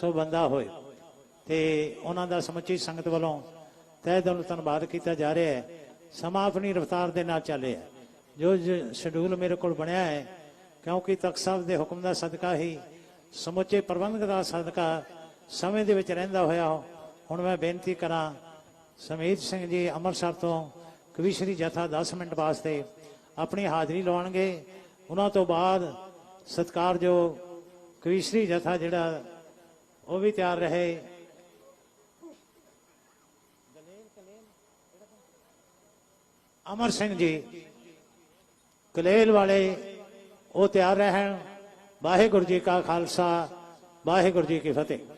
ਸੋ ਬੰਦਾ ਹੋਏ। ਤੇ ਉਹਨਾਂ ਦਾ ਸਮੁੱਚੀ ਸੰਗਤ ਵੱਲੋਂ ਤਹਿ ਦਿਲੋਂ ਧੰਨਵਾਦ ਕੀਤਾ ਜਾ ਰਿਹਾ ਹੈ। ਸਮਾਂ ਆਪਣੀ ਰਫ਼ਤਾਰ ਦੇ ਨਾਲ ਚੱਲ ਰਿਹਾ ਜੋ ਜ- ਸ਼ਡਿਊਲ ਮੇਰੇ ਕੋਲ ਬਣਿਆ ਹੈ, ਕਿਉਂਕਿ ਤਖਤ ਸਾਹਿਬ ਦੇ ਹੁਕਮ ਦਾ ਸਦਕਾ ਹੀ ਸਮੁੱਚੇ ਪ੍ਰਬੰਧਕ ਦਾ ਸਦਕਾ ਸਮੇਂ ਦੇ ਵਿੱਚ ਰਹਿੰਦਾ ਹੋਇਆ ਹੁਣ ਮੈਂ ਬੇਨਤੀ ਕਰਾਂ, ਸਮੀਤ ਸਿੰਘ ਜੀ ਅੰਮ੍ਰਿਤਸਰ ਤੋਂ ਕਵੀਸ਼ਰੀ ਜਥਾ 10 ਮਿੰਟ ਵਾਸਤੇ ਆਪਣੀ ਹਾਜ਼ਰੀ ਲਵਾਉਣਗੇ। ਉਹਨਾਂ ਤੋਂ ਬਾਅਦ ਸਤਿਕਾਰਯੋਗ ਕਵੀਸ਼ਰੀ ਜਥਾ ਜਿਹੜਾ ਉਹ ਵੀ ਤਿਆਰ ਰਹੇ। ਅਮਰ ਸਿੰਘ ਜੀ, ਕਲੇਲ ਵਾਲੇ, ਉਹ ਤਿਆਰ ਰਹਿਣ। ਵਾਹਿਗੁਰੂ ਜੀ ਕਾ ਖਾਲਸਾ, ਵਾਹਿਗੁਰੂ ਜੀ ਕੀ ਫਤਿਹ।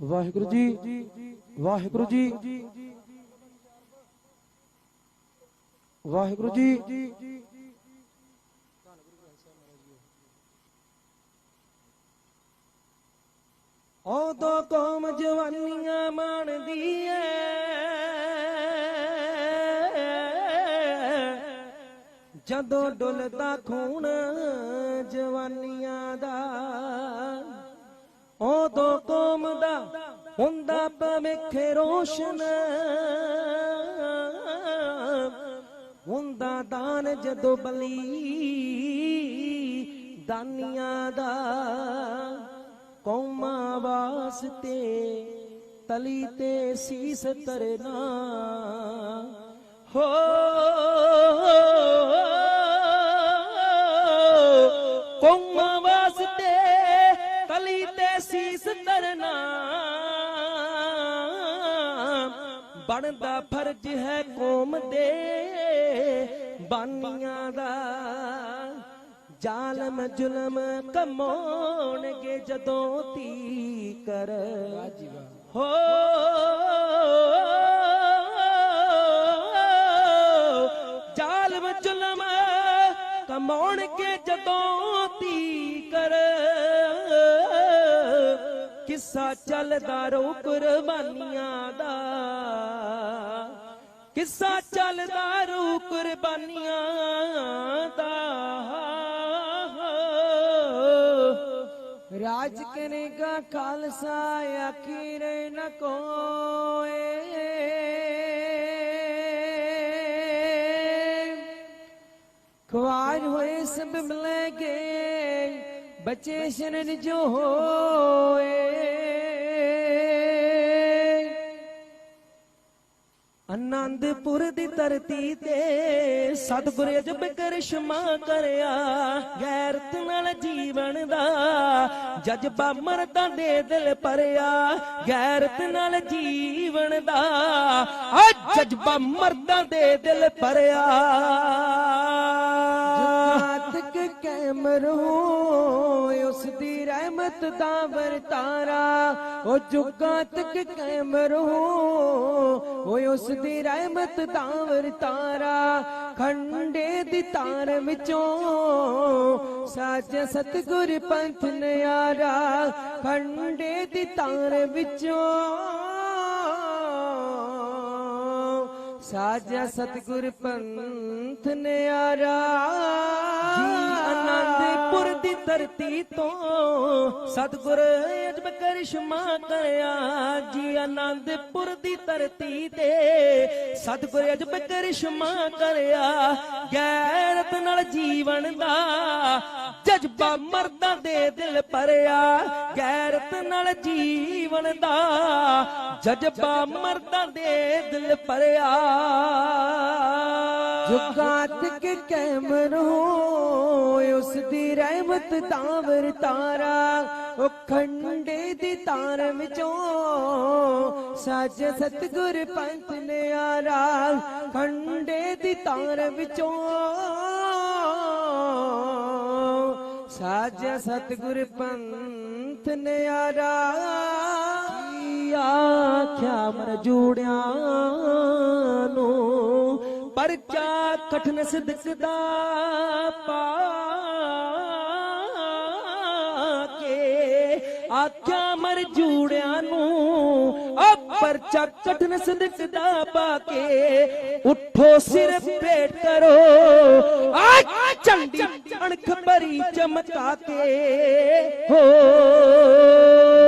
ਵਾਹਿਗੁਰੂ ਜੀ ਵਾਹਿਗੁਰੂ ਜੀ। ਵਾਹਿਗੁਰੂ ਜੀ। ਉਦੋਂ ਕੌਮ ਜਵਾਨੀਆਂ ਮਾਣਦੀ ਐ। ਜਦੋਂ ਡੁੱਲਦਾ ਖੂਨ ਜਵਾਨੀਆਂ ਉਦੋਂ ਕੌਮ ਦਾ ਹੁੰਦਾ ਭਵਿੱਖ ਰੋਸ਼ਨ। ਹੁੰਦਾ ਦਾਨ ਜਦੋਂ ਬਲੀ ਦਾਨੀਆਂ ਦਾ ਕੌਮਾਂ ਵਾਸਤੇ ਤਲੀ ਤੇ ਸੀਸ ਤਰਨਾ। ਹੋ ਬਣਦਾ ਫਰਜ਼ ਹੈ ਕੌਮ ਦੇ। ਬਾਨੀਆਂ ਦਾ ਜ਼ਾਲਮ ਜ਼ੁਲਮ ਕਮਾਉਣਗੇ ਜਦੋਂ ਤੀ ਕਰ ਹੋ। ਜ਼ਾਲਮ ਜ਼ੁਲਮ ਕਮਾਉਣਗੇ ਜਦੋਂ ਤੀ ਕਰ ਕਿੱਸਾ ਚੱਲਦਾ ਰੋ ਕੁਰਬਾਨੀਆਂ ਦਾ ਕਿੱਸਾ ਚੱਲਦਾ ਰੂ ਕੁਰਬਾਨੀਆਂ ਦਾ। ਰਾਜ ਕਰੇਗਾ ਖਾਲਸਾ ਆਖੀਰ ਨ ਕੋਏ। ਖਵਾਰ ਹੋਏ ਸਭ ਮਿਲੇਗੇ ਬਚੇ ਸ਼ਰਨ ਜੋ ਹੋਏ। ਆਨੰਦਪੁਰ ਦੀ ਧਰਤੀ ਤੇ ਸਤਿਗੁਰ ਅਜਬ ਕਰਿਸ਼ਮਾ ਕਰਿਆ, ਗੈਰਤ ਨਾਲ ਜੀਵਨ ਦਾ ਜਜ਼ਬਾ ਮਰਦਾਂ ਦੇ ਦਿਲ ਭਰਿਆ, ਗੈਰਤ ਨਾਲ ਜੀਵਨ ਦਾ ਆ ਜਜ਼ਬਾ ਮਰਦਾਂ ਦੇ ਦਿਲ ਭਰਿਆ। ਕੈਮਰ ਕੈਮ ਰਹੋ ਉਸ ਦੀ ਰਹਿਮਤ ਦਾ ਵਰਤਾਰਾ। ਉਹ ਜੁਗਾਂ ਤੱਕ ਕੈਮਰ ਰਹੋ, ਓਏ ਉਸ ਦੀ ਰਹਿਮਤ ਦਾ ਵਰਤਾਰਾ। ਖੰਡੇ ਦੀ ਤਾਰ ਵਿੱਚੋਂ ਸਾਜ ਸਤਗੁਰ ਪੰਥ ਨਿਆਰਾ। ਖੰਡੇ ਦੀ ਤਾਰ ਵਿੱਚੋਂ ਸਾਜਾ ਸਤਗੁਰ ਪੰਥ ਨਿਆਰਾ। ਸਤਿਗੁਰ ਅਜਬ ਕਰਿਸ਼ਮਾ ਕਰਿਆ ਜੀ ਆਨੰਦਪੁਰ ਦੀ ਧਰਤੀ ਤੇ। ਸਤਿਗੁਰ ਅਜਬ ਕਰਿਸ਼ਮਾ ਕਰਿਆ ਗੈਰਤ ਨਾਲ ਜੀਵਨ ਦਾ। ਜਜ਼ਬਾ ਮਰਦਾਂ ਦੇ ਦਿਲ ਭਰਿਆ, ਗੈਰਤ ਨਾਲ ਜੀਵਨ ਦਾ। ਜਜ਼ਬਾ ਮਰਦਾਂ ਦੇ ਦਿਲ ਭਰਿਆ। ਜੁਗਾਤ ਕੇ ਕੈਮ ਉਸ ਦੀ ਰਹਿਮਤ ਦਾ ਵਰਤਾਰਾ ਉਹ ਖੰਡੇ ਦੀ ਤਾਰ ਵਿੱਚੋਂ ਸਾਜ ਸਤਗੁਰ ਪੰਥ ਨਿਆਰਾ ਖੰਡੇ ਦੀ ਤਾਰ ਵਿੱਚੋਂ ਸਾਜ ਸਤਗੁਰ ਪੰਥ ਨਿਆਰਾ ਆਖਿਆ ਮਰ ਜੂੜਿਆਂ ਨੂੰ? ਪਰਚਾ ਕਠਨ ਸਿਦਕ ਦਾ ਪਾ ਕੇ ਆਖਿਆ ਮਰ ਜੂੜਿਆਂ ਨੂੰ ਆ ਪਰਚਾ ਕਠਨ ਸਿਦਕ ਦਾ ਪਾ ਕੇ ਉਠੋ ਸਿਰ ਭੇਟ ਕਰੋ ਆ ਚੰਡੀ ਅਣਖ ਭਰੀ ਚਮਕਾ ਕੇ ਹੋ।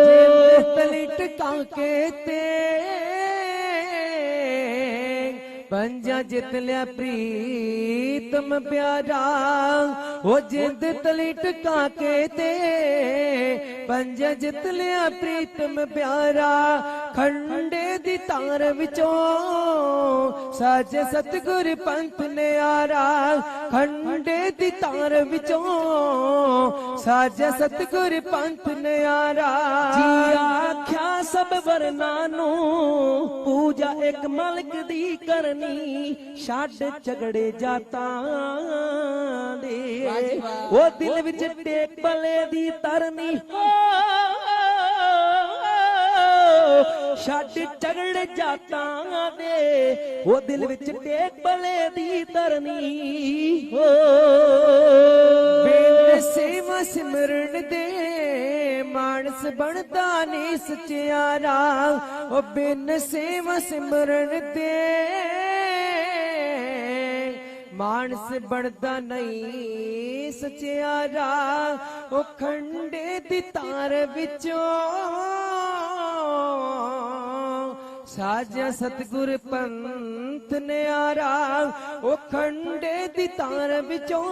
ਜਿੰਦ ਤਲਿਟ ਕਾਕੇ ਤੇ ਪੰਜਾ ਜਿਤ ਲਿਆ ਪ੍ਰੀਤਮ ਪਿਆਰਾ, ਉਹ ਜਿੰਦ ਤਲਿਟ ਕਾਕੇ ਤੇ, ਪੰਜਾ ਜਿਤ ਲਿਆ ਪ੍ਰੀਤਮ ਪਿਆਰਾ ਖੰਡੇ ਦੀ ਤਾਰ ਵਿੱਚੋਂ ਸਾਜ ਸਤਗੁਰ ਪੰਥ ਨਿਆਰਾ ਖੰਡੇ ਦੀ ਤਾਰ ਵਿੱਚੋਂ ਸਾਜ ਸਤਗੁਰ ਪੰਥ ਨਿਆਰਾ ਜੀ ਆਖਿਆ ਸਭ ਵਰਨਾ ਨੂੰ ਪੂਜਾ ਇੱਕ ਮਾਲਕ ਦੀ ਕਰਨੀ ਛੱਡ ਝਗੜੇ ਜਾਤਾਂ ਦੇ। ਉਹ ਦਿਲ ਵਿੱਚ ਟੇਕ ਭਲੇ ਦੀ ਤਰਨੀ। ਛੱਡ ਝਗੜੇ ਜਾਤਾਂ ਦੇ। ਉਹ ਦਿਲ ਵਿੱਚ ਟੇਕ ਭਲੇ ਦੀ ਤਰਨੀ ਹੋ। ਬਿਨ ਸੇਵਾ ਸਿਮਰਨ ਦੇ ਮਾਨਸ ਬਣਦਾ ਨਹੀਂ ਸਚਿਆਰਾ। ਉਹ ਬਿਨ ਸੇਵਾ ਸਿਮਰਨ ਦੇ ਮਾਨਸ ਬਣਦਾ ਨਹੀਂ ਸਚਿਆਰਾ। ਉਹ ਖੰਡੇ ਦੀ ਤਾਰ ਵਿੱਚੋਂ ਸਾਜਾ ਸਤਗੁਰ ਪੰਥ ਨਿਆਰਾ, ਉਹ ਖੰਡੇ ਦੀ ਤਾਰ ਵਿੱਚੋਂ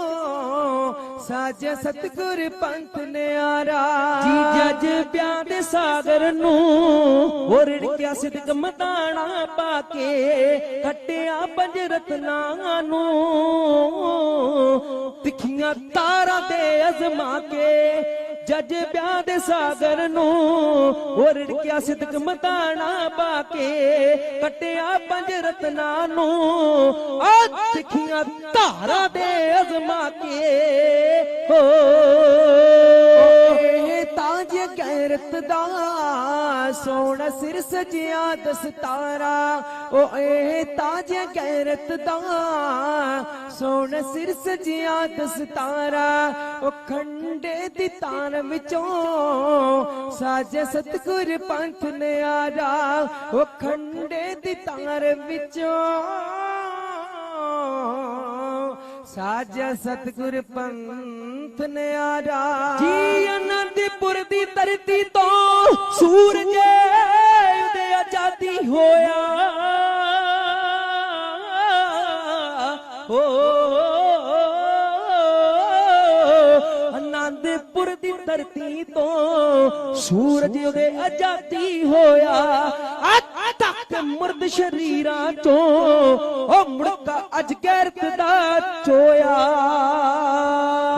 ਸਾਜਾ ਸਤਗੁਰ ਪੰਥ ਨਿਆਰਾ। ਜੀ ਜੱਜ ਪਿਆਂ ਦੇ ਸਾਗਰ ਨੂੰ ਉਹ ਰਿੜਕਿਆ ਸਿਦਕ ਮਦਾਣਾ ਪਾ ਕੇ ਕੱਟਿਆ ਪੰਜ ਰਤਨਾਂ ਨੂੰ। ਤਿੱਖੀਆਂ ਤਾਰਾਂ ਤੇ ਅਜ਼ਮਾ ਕੇ ਜੱਜ ਪਿਆਂ ਦੇ ਸਾਗਰ ਨੂੰ ਉਹ ਰਿੜਕਿਆ ਸਿਦਕ ਮਤਾਣਾ ਪਾ ਕੇ ਕੱਟਿਆ ਪੰਜ ਰਤਨਾਂ ਨੂੰ। ਆ ਤਿੱਖੀਆਂ ਤਾਰਾਂ ਦੇ ਅਜ਼ਮਾ ਕੇ। ਹੋ ਗੈਰਤ ਦਾ ਸੋਹਣਾ ਸਿਰ ਸਜਿਆ ਦਸਤਾਰਾ ਉਹ ਇਹ ਤਾਜ ਗੈਰਤ ਦਾ ਸੋਹਣਾ ਸਿਰ ਸਜਿਆ ਦਸਤਾਰਾ ਉਹ ਖੰਡੇ ਦੀ ਤਾਰ ਵਿੱਚੋਂ ਸਾਜੇ ਸਤਗੁਰ ਪੰਥ ਨਿਆਰਾ। ਉਹ ਖੰਡੇ ਦੀ ਤਾਰ ਵਿੱਚੋਂ ਸਾਜਾ ਸਤਗੁਰ ਪੰਥ ਨਿਆਰਾ। ਜੀ ਅਨੰਦਪੁਰ ਦੀ ਧਰਤੀ ਤੋਂ ਸੂਰਜ ਦੇ ਆਜ਼ਾਦੀ ਹੋਇਆ। ਹੋ ਅਨੰਦਪੁਰ ਦੀ ਧਰਤੀ ਤੋਂ ਸੂਰਜ ਉਦੇ ਆਜ਼ਾਦੀ ਹੋਇਆ। ਅੱਜ ਤੱਕ ਮਰਦ ਸ਼ਰੀਰਾਂ ਚੋਂ। ਉਹ ਮੁੜਕਾ ਅੱਜ ਗੈਰਤ ਦਾ ਚੋਇਆ।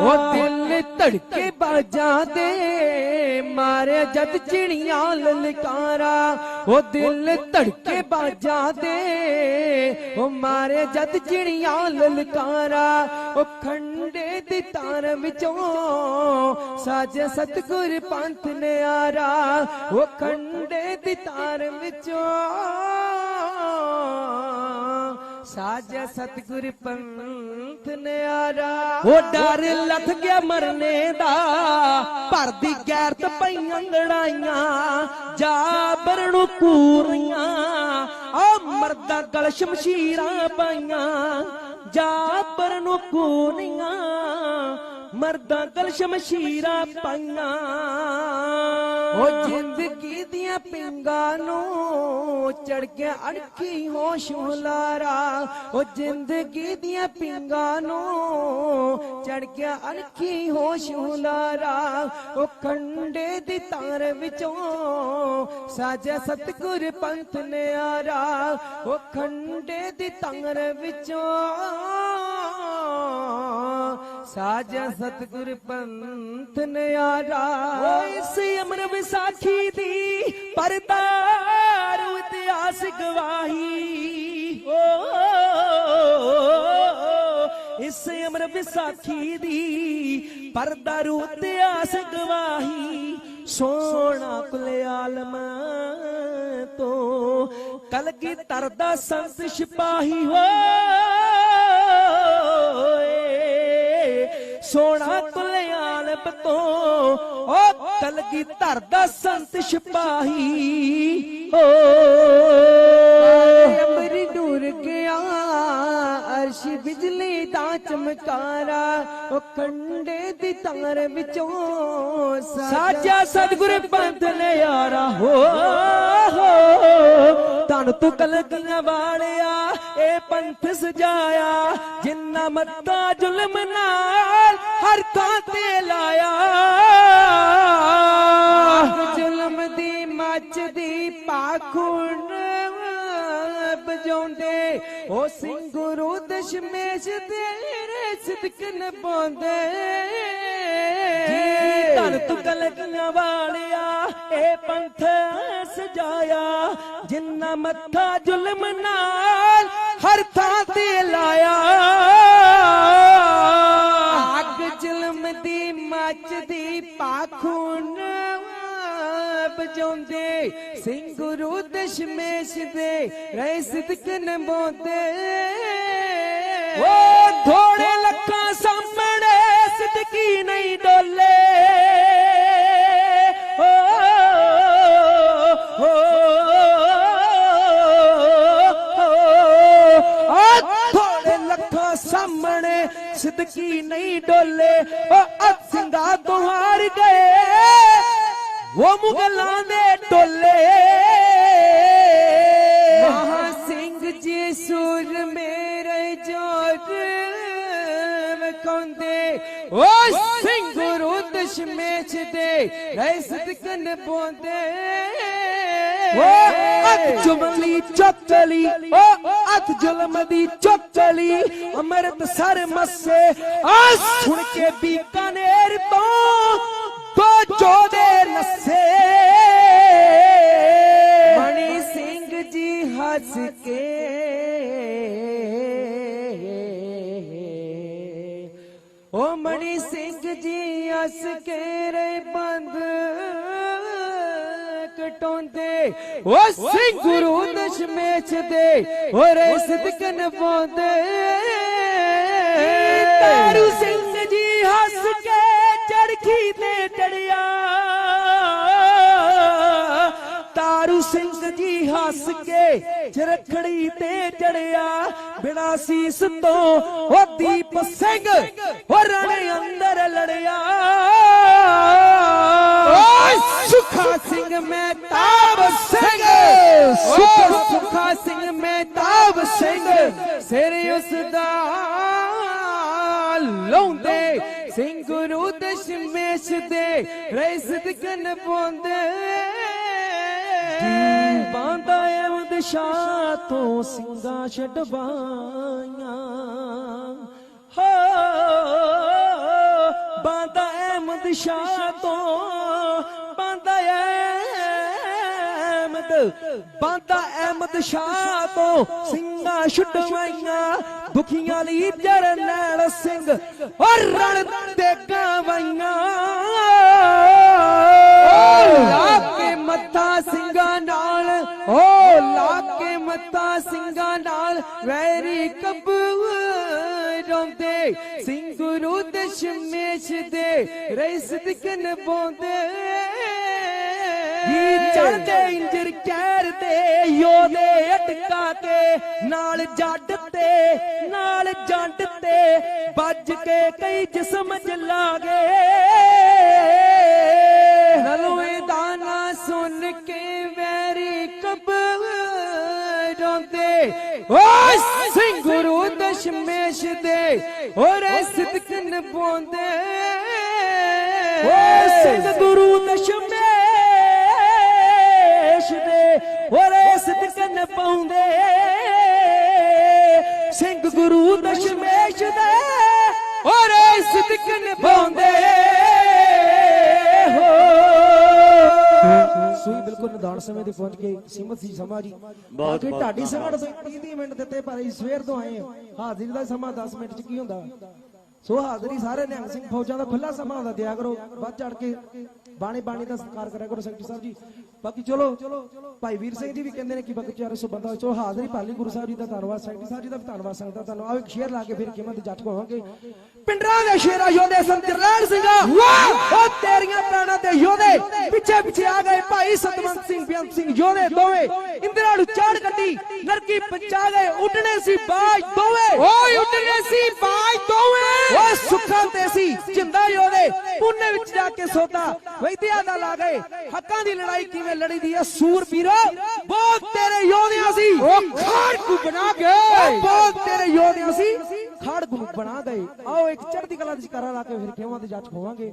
ਉਹ ਦਿਲ ਧੜਕੇ ਬਾਜਾਂ ਦੇ ਮਾਰੇ ਜਦ ਚਿੜੀਆਂ ਲਲਕਾਰਾ। ਉਹ ਦਿਲ ਧੜਕੇ ਬਾਜਾ ਦੇ। ਉਹ ਮਾਰੇ ਜਦ ਚਿੜੀਆਂ ਲਲਕਾਰਾ। ਉਹ ਖੰਡੇ ਦੀ ਤਾਰ ਵਿੱਚੋਂ ਸਾਜ ਸਤਗੁਰ ਪੰਥ ਨਿਆਰਾ। ਉਹ ਖੰਡੇ ਦੀ ਤਾਰ ਵਿੱਚੋਂ ਸਾਜ ਸਤਗੁਰ ਪੰਥ ਨਿਆਰਾ। ਉਹ ਡਰ ਲੱਥ ਗਿਆ ਮਰਨੇ ਦਾ ਭਰਦੀ ਗੈਰਤ ਪਈਆਂ ਲੜਾਈਆਂ ਜਾਬਰ ਨੂੰ ਕੂਰੀਆਂ, ਆ ਮਰਦਾ ਗਲ ਸ਼ਮਸ਼ੀਰਾਂ ਪਾਈਆਂ ਜਾਬਰ ਨੂੰ ਕੂਰੀਆਂ ਮਰਦਾਂ ਗਲ ਸ਼ਮਸ਼ੀਰਾਂ ਪਾਈਆਂ। ਉਹ ਜ਼ਿੰਦਗੀ ਦੀਆਂ ਪਿੰਗਾਂ ਨੂੰ ਚੜ ਕੇ ਅੜਕੀ ਹੋਸ਼ ਹੁਲਾਰਾ ਉਹ ਜ਼ਿੰਦਗੀ ਦੀਆਂ ਪਿੰਗਾਂ ਨੂੰ ਚੜ ਕੇ ਅੜਕੀ ਹੋਸ਼ ਹੁਲਾਰਾ ਉਹ ਖੰਡੇ ਦੀ ਤਾਰ ਵਿੱਚੋਂ ਸਾਜਾ ਸਤਗੁਰ ਪੰਥ ਨਿਆਰਾ। ਉਹ ਖੰਡੇ ਦੀ ਤਾਰ ਵਿੱਚੋਂ ਸਾਜਾ ਸਤਿਗੁਰ ਪੰਥ ਨਿਆਰਾ। ਇਸ ਅਮਰ ਵਿਸਾਖੀ ਦੀ ਪਰਦਾਰ ਇਤਿਹਾਸ ਗਵਾਹੀ ਓ, ਇਸ ਅਮਰ ਵਿਸਾਖੀ ਦੀ ਪਰਦਾਰੂ ਇਤਿਹਾਸ ਗਵਾਹੀ ਸੋਹਣਾ ਕੁਲ ਆਲਮ ਤੋਂ ਕਲਗੀ ਤਰਦਾ ਸੰਤ ਸਿਪਾਹੀ। ਹੋਏ ਸੋਹਣਾ ਕੁਲ ਆਲਮ ਤੋਂ। ਓ ਕਲਗੀ ਧਰਦਾ ਸੰਤ ਸਿਪਾਹੀ। ਹੋ ਅਮਰੀ ਨੂਰ ਗਿਆ ਅਰਸ਼ ਬਿਜਲੀ ਦਾ ਚਮਕਾਰਾ। ਉਹ ਕੰਡੇ ਦੀ ਤਾਰ ਵਿੱਚੋਂ ਸਾਜਾ ਸਤਿਗੁਰ ਪੰਥ ਨਿਆਰਾ ਹੋ। ਹੋ ਤਨ ਤੂੰ ਕਲਗੀਆਂ ਵਾਲਿਆ ਇਹ ਪੰਥ ਸਜਾਇਆ ਜਿੰਨਾ ਮੱਤਾ ਜ਼ੁਲਮ ਨਾਲ ਹਰ ਥਾਂ ਤੇ ਲਾਇਆ। ਜ਼ੁਲਮ ਦੀ ਮੱਚਦੀ ਪਾਖੁਣ ਬਜਾਉਂਦੇ ਉਹ ਸਿੰਘ ਗੁਰੂ ਦਸ਼ਮੇਸ਼ ਤੇਰੇ ਸਿਦਕ ਨਪਾਉਂਦੇ ਧਨ ਤੂੰ ਕਲਗੀਆਂ ਵਾਲਿਆ ਇਹ ਪੰਥ ਸਜਾਇਆ। ਜਿੰਨਾ ਮੱਥਾ ਜ਼ੁਲਮ ਨਾਲ ਹਰ ਥਾਂ ਤੇ ਲਾਇਆ। ਮੱਚਦੀ ਪਾਖੁਣ ਬਜਾਉਂਦੇ ਸਿੰਘ ਗੁਰੂ ਦਸ਼ਮੇਸ਼ ਦੇ ਰਹਿ ਸਿਦਕ ਨਪਾਉਂਦੇ ਓ ਥੋੜੇ ਲੱਖਾਂ ਸਾਹਮਣੇ ਸਿਦਕੀ ਨਹੀਂ ਡੋਲੇ। ਓ ਥੋੜੇ ਲੱਖਾਂ ਸਾਹਮਣੇ ਸਿੱਧਕੀ ਨਹੀਂ ਡੋਲੇ। ਓ ਸਿੰਘਾ ਤੋਂ ਹਾਰ ਗਏ। ਉਹ ਮੁਗਲਾਂ ਦੇ ਟੋਲੇ। ਮਹਾ ਸਿੰਘ ਜੀ ਸੂਰ ਮੇਰੇ ਜੋਰ ਵਖਾਉਂਦੇ। ਓ ਸਿੰਘ ਗੁਰੂ ਦਸ਼ਮੇਸ਼ ਦੇ ਰਹਿ ਸਤਕਨ ਬੋਂਦੇ। ਓ ਅਤ ਜੁਮਲੀ ਚੁੱਕਲੀ ਓ ਅਤ ਜ਼ੁਲਮ ਦੀ ਚੁੱਕਲੀ, ਅਮਰਤ ਸਰ ਮੱਸੇ। ਆ ਸੁਣ ਕੇ ਬੀਕਾਨੇਰ ਤੋਂ ਦੋ ਜੋਦੇ ਨਸੇ। ਮਣੀ ਸਿੰਘ ਜੀ ਹੱਸ ਕੇ ਓ ਮਣੀ ਸਿੰਘ ਜੀ ਹੱਸ ਕੇ ਰੇ ਬੰਦ ਕਟਾਉਂਦੇ ਓ ਸਿੰਘ ਗੁਰੂ ਦਸ਼ਮੇਸ਼ ਦੇ ਓ ਰੇ ਸਦਕਨ ਪਾਉਂਦੇ ਤਾਰੂ ਸਿੰਘ ਜੀ ਹੱਸ ਕੇ ਚੜਖੀ ਤੇ ਚੜਿਆ ਤਾਰੂ ਸਿੰਘ ਜੀ ਹੱਸ ਕੇ ਚਰਖੜੀ ਤੇ ਚੜਿਆ ਬਿਨਾ ਸੀਸ ਤੋਂ ਉਹ ਦੀਪ ਸਿੰਘ ਉਹ ਰਣ ਅੰਦਰ ਲੜਿਆ। ਸੁਖਾ ਸਿੰਘ ਮਹਿਤਾਬ ਸਿੰਘ। ਸੁਖਾ ਸੁਖਾ ਸਿੰਘ ਮਹਿਤਾਬ ਸਿੰਘ। ਸਿਰ ਉਸ ਦਾ ਲਾਉਂਦੇ। ਸਿੰਘ ਗੁਰੂ ਦਸ਼ਮੇਸ਼ ਦੇ ਰਹਿ ਸਦਕਨ ਪਾਉਂਦੇ ਬਾਂਦਾ ਅਹਿਮਦ ਸ਼ਾਹ ਤੋਂ ਸਿੰਘਾਂ ਛਡਵਾਈਆਂ। ਹੋ ਅਹਿਮਦ ਸ਼ਾਹ ਤੋਂ ਬਾਂਦਾ ਅਹਿਮਦ ਬਾਂਦਾ ਅਹਿਮਦ ਸ਼ਾਹ ਤੋਂ ਸਿੰਘਾਂ ਛਡਵਾਈਆਂ, ਦੁਖੀਆਂ ਲਈ ਜਰਨੈਲ ਸਿੰਘ ਔਰ ਰਣ ਤੇ ਗਵਾਈਆਂ। ਲਾ ਕੇ ਮੱਥਾ ਸਿੰਘਾਂ ਨਾਲ, ਓ ਲਾ ਕੇ ਮੱਥਾ ਸਿੰਘਾਂ ਨਾਲ ਵੈਰੀ ਕਬੂ ਰੋਂਦੇ ਸਿੰਘ ਗੁਰੂ ਦਸ਼ਮੇਸ਼ ਦੇ ਰਹਿ ਸਦਕਨ ਪਾਉਂਦੇ ਹੀ ਚੜਦੇ ਇੰਜਰ ਕਹਿਰ ਤੇ ਯੋਦੇ ਅਟਕਾ ਕੇ, ਨਾਲ ਜੱਟ ਤੇ, ਨਾਲ ਜੰਟ ਤੇ, ਵੱਜ ਕੇ ਕਈ ਜਿਸਮ ਜਲਾ ਗਏ ਨਲੂਏ ਦਾਨਾ ਸੁਣ ਕੇ ਵੈਰੀ ਕਬ ਰੋਂਦੇ। ਓ ਸਿੰਘ ਗੁਰੂ ਦਸ਼ਮੇਸ਼ ਦੇ ਔਰ ਸਦਕਨ ਪਾਉਂਦੇ ਓ ਸਿੰਘ ਗੁਰੂ ਦਸ਼ਮੇਸ਼ ਦੇ ਹੋਰੇ ਸਦਕਨ ਪਾਉਂਦੇ। ਸਿੰਘ ਗੁਰੂ ਦਸ਼ਮੇਸ਼ ਦੇ, ਹੋਰੇ ਓਏ ਸਿਦਕ ਨਿਭਾਉਂਦੇ ਸੂਈ ਬਿਲਕੁਲ ਨਿਦਾਨ ਸਮੇਂ ਤੇ ਪਹੁੰਚ ਕੇ ਸੀਮਤ ਸੀ ਸਮਾਂ ਜੀ। ਬਹੁਤ- ਬਾਕੀ ਬਹੁਤ ਢਾਡੀ ਸਮਾਂ ਤੋਂ 30 ਮਿੰਟ ਦਿੱਤੇ ਪਰ ਅਸੀਂ ਸਵੇਰ ਤੋਂ ਆਏ ਹਾਜ਼ਰੀ ਦਾ ਸਮਾਂ 10 ਮਿੰਟ ਚ ਕੀ ਹੁੰਦਾ? ਸੋ ਹਾਜ਼ਰੀ ਸਾਰੇ ਨਿਹੰਗ ਸਿੰਘ ਫੌਜਾਂ ਦਾ ਖੁੱਲਾ ਸਮਾਂ ਹੁੰਦਾ ਦਿਆ ਕਰੋ। ਵੱਧ ਚੜ ਕੇ ਬਾਣੀ ਬਾਣੀ ਦਾ ਸਤਿਕਾਰ ਕਰਿਆ ਕਰੋ ਸੈਕਟਰੀ ਸਾਹਿਬ ਜੀ। ਬਾਕੀ ਚਲੋ ਭਾਈ ਵੀਰ ਸਿੰਘ ਜੀ ਵੀ ਕਹਿੰਦੇ ਨੇ ਕਿ ਬਖਤਿਆਰ ਸੋ ਬੰਦਾ ਚੋ ਹਾਜ਼ਰੀ ਭਾਲੀ ਗੁਰੂ ਸਾਹਿਬ ਜੀ ਦਾ ਧੰਨਵਾਦ ਸੈਕਟਰੀ ਸਾਹਿਬ ਜੀ ਦਾ ਵੀ ਧੰਨਵਾਦ ਸੰਗਤਾਂ ਤੁਹਾਨੂੰ ਆਓ ਇੱਕ ਸ਼ੇਅਰ ਲਾ ਕੇ ਫਿਰ ਕੀਮਤ ਜੱਟ ਪਾਵਾਂਗੇ ਪਿੰਡਰਾਂ ਦੇ ਸ਼ੇਰਾ ਯੋਧੇ ਸੰਤ ਜਰਨੈਲ ਸਿੰਘਾ। ਉਹ ਤੇਰੀਆਂ ਪ੍ਰਾਣਾਂ ਦੇ ਯੋਧੇ ਪਿੱਛੇ ਪਿੱਛੇ ਆ ਗਏ ਭਾਈ ਸਤਵੰਤ ਸਿੰਘ ਬੇਅੰਤ ਸਿੰਘ ਯੋਧੇ ਦੋਵੇਂ। ਇੰਦਰਾ ਨੂੰ ਚਾੜ ਕੱਢੀ ਨਰਕੀ ਪਹੁੰਚਾ ਗਏ ਉੱਡਣੇ ਸੀ ਬਾਜ ਦੋਵੇਂ। ਓਏ ਉੱਡਣੇ ਸੀ ਬਾਜ ਦੋਵੇਂ। ਓਏ ਸੁੱਖਾਂ ਤੇ ਸੀ ਜਿੰਦਾ ਯੋਧੇ। ਪੁੰਨੇ ਵਿੱਚ ਜਾ ਕੇ ਸੋਤਾ ਵੈਦਿਆ ਦਾ ਲਾ ਗਏ। ਹੱਕਾਂ ਦੀ ਲੜਾਈ ਕਿਵੇਂ ਲੜੀ ਦੀ ਐ ਸੂਰ ਵੀਰੋ ਬਹੁਤ ਤੇਰੇ ਯੋਧਿਆਂ ਸੀ। ਉਹ ਖਾੜਕੂ ਬਣਾ ਗਏ। ਬਹੁਤ ਤੇਰੇ ਯੋਧਿਆਂ ਸੀ। ਖਾੜ ਗੁਰੂ ਬਣਾ ਗਏ। ਆਓ ਇੱਕ ਚੜ੍ਹਦੀ ਕਲਾ ਦੀ ਸ਼ਿਕਾਰਾ ਲਾ ਕੇ ਫਿਰ ਕਿਉਂ ਤੇ ਜੱਟ ਹੋਵਾਂਗੇ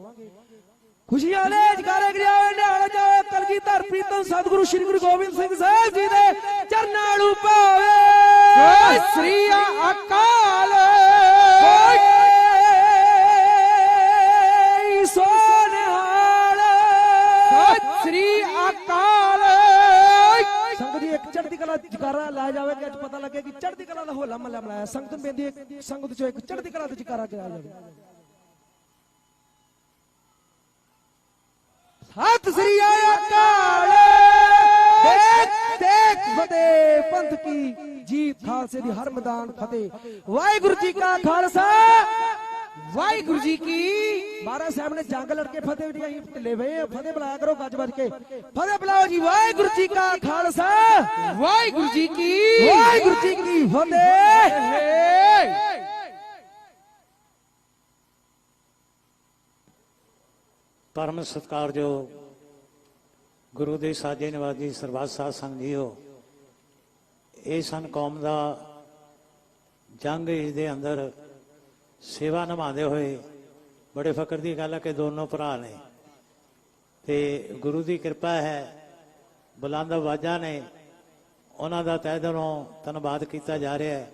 ਖੁਸ਼ੀਆਂ ਨੇ ਜਗਾਰੇ ਗਰਿਆਵੇ ਨਿਹਾਲ ਜਾਵੇ ਕਲਗੀਧਰ ਪ੍ਰੀਤਮ ਸਤਿਗੁਰੂ ਸ੍ਰੀ ਗੁਰੂ ਗੋਬਿੰਦ ਸਿੰਘ ਸਾਹਿਬ ਜੀ ਦੇ ਚਰਨਾਂ ਨੂੰ ਪਾਵੇ। ਸ੍ਰੀ ਅਕਾਲ। ਜਕਾਰਾ ਲਾਇਆ ਜਾਵੇ ਕਿ ਅੱਜ ਪਤਾ ਲੱਗੇ ਕਿ ਚੜ੍ਹਦੀ ਕਲਾ ਦਾ ਹੋਲਾ ਮਹੱਲਾ ਮਨਾਇਆ। ਸੰਗਤ ਨੂੰ ਬੇਨਤੀ ਹੈ ਸੰਗਤ ਚੋਂ ਇੱਕ ਚੜ੍ਹਦੀ ਕਲਾ ਦਾ ਜਕਾਰਾ ਕਰਾਇਆ ਜਾਵੇ। ਸਤਿ ਸ੍ਰੀ ਅਕਾਲ। ਦੇਖ ਦੇਖ ਫਤਿਹ, ਪੰਥ ਕੀ ਜੀਤ ਖਾਲਸੇ ਦੀ ਹਰ ਮੈਦਾਨ ਫਤਿਹ। ਵਾਹਿਗੁਰੂ ਜੀ ਕਾ ਖਾਲਸਾ। ਵਾਹਿਗੁਰੂ ਜੀ ਕੀ ਮਹਾਰਾਜ ਸਾਹਿਬ ਨੇ ਜੰਗ ਲੜ ਕੇ ਫਤਿਹ ਵੀ ਅਸੀਂ ਢਿੱਲੇ ਹੋਏ ਹਾਂ। ਫਤਿਹ ਬੁਲਾਇਆ ਕਰੋ ਗੱਜ ਵੱਜ ਕੇ ਫਤਿਹ ਬੁਲਾਓ ਜੀ ਵਾਹਿਗੁਰੂ ਜੀ ਕਾ ਖਾਲਸਾ ਵਾਹਿਗੁਰੂ ਜੀ ਕੀ ਵਾਹਿਗੁਰੂ ਜੀ ਕੀ ਫਤਿਹ ਪਰਮ ਸਤਿਕਾਰਯੋਗ ਗੁਰੂ ਦੇ ਸਾਜੇ ਨਿਵਾਜੀ ਸਰਬੱਤ ਸਾਧ ਸੰਗ ਜੀਓ ਇਹ ਸਨ ਕੌਮ ਦਾ ਜੰਗ ਇਸ ਦੇ ਅੰਦਰ ਸੇਵਾ ਨਿਭਾਉਂਦੇ ਹੋਏ ਬੜੇ ਫਕਰ ਦੀ ਗੱਲ ਹੈ ਕਿ ਦੋਨੋਂ ਭਰਾ ਨੇ। ਤੇ ਗੁਰੂ ਦੀ ਕਿਰਪਾ ਹੈ, ਬੁਲੰਦ ਆਵਾਜ਼ਾਂ ਨੇ, ਉਹਨਾਂ ਦਾ ਤਹਿ ਦਿਲੋਂ ਧੰਨਵਾਦ ਕੀਤਾ ਜਾ ਰਿਹਾ ਹੈ।